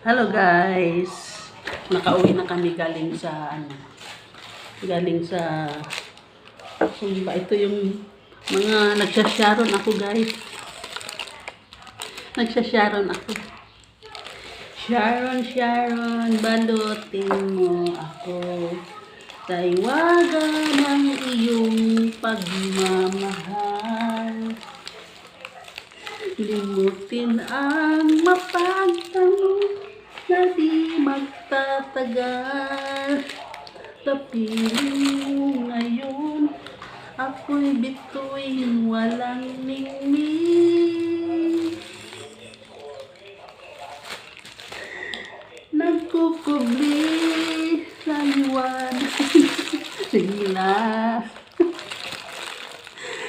Hello guys. Nakauwi na kami galing sa ano. Galing sa Sumba. Ito yung mga nagsasharon ako guys. Nagsasharon ako. Sharon, Sharon, balutin mo ako. Taiwaga ng iyong pagmamahal. Limutin ang mapagtanong na di magtatagal. Tapiling ngayon, ako'y bituin walang ningning. Nagkukubli sa liwanag. Na.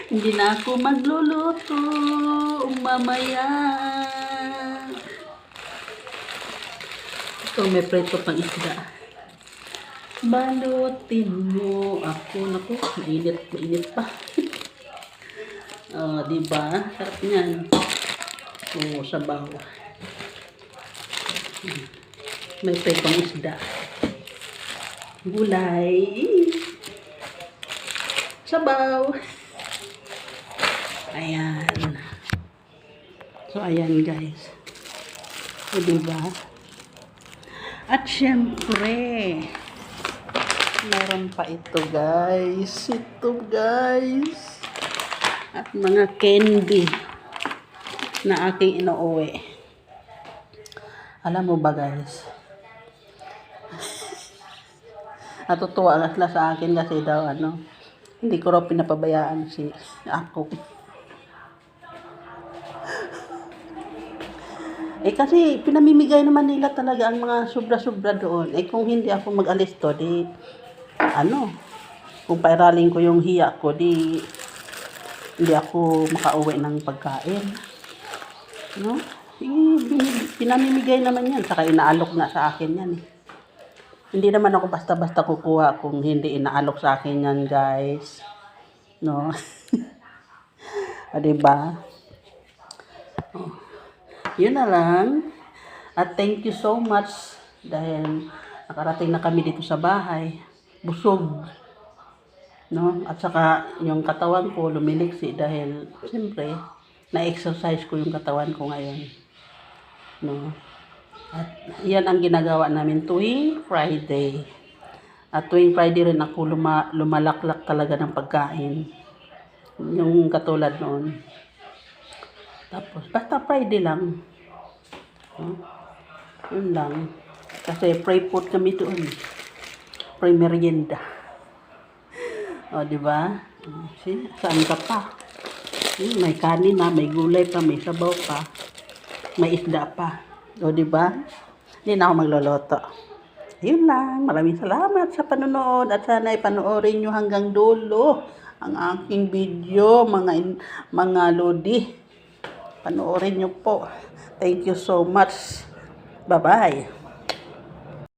Hindi na ako magluluto mamaya. Ito, may preto pang isda. Balutin mo ako. Naku, mainit, mainit pa. oh, di ba? Sarap niyan. Oh, sabaw. May pretong isda. Gulay. Sabaw. Ayan. So, ayan guys. O, diba? At syempre, meron pa ito guys. Ito guys. At mga candy na aking inuuwi. Alam mo ba guys? Natutuwa sila sa akin kasi daw ano, hindi ko raw pinapabayaan si ako. Eh kasi pinamimigay naman nila talaga ang mga sobra-sobra doon. Eh kung hindi ako mag-alis to, di ano, kung pairaling ko yung hiya ko, di hindi ako makauwi ng pagkain. No? Eh, pinamimigay naman yan, saka inaalok na sa akin yan eh. Hindi naman ako basta-basta kukuha kung hindi inaalok sa akin yan, guys. No? o, diba? Yun na lang. At thank you so much dahil nakarating na kami dito sa bahay. Busog. No? At saka yung katawan ko lumiliksi dahil siyempre na-exercise ko yung katawan ko ngayon. No? At yan ang ginagawa namin tuwing Friday. At tuwing Friday rin ako luma, lumalaklak talaga ng pagkain. Yung katulad noon. Tapos, basta Friday lang. No? Yun lang. Kasi pray food kami doon. Pray merienda. O, di ba? See, saan ka pa? Hmm, May kanin na, may gulay pa, may sabaw pa. May isda pa. O, di ba? Hindi na ako magloloto. Yun lang. Maraming salamat sa panonood at sana ipanoorin nyo hanggang dulo ang aking video, mga in- mga lodi. Panoorin nyo po. Thank you so much. Bye-bye.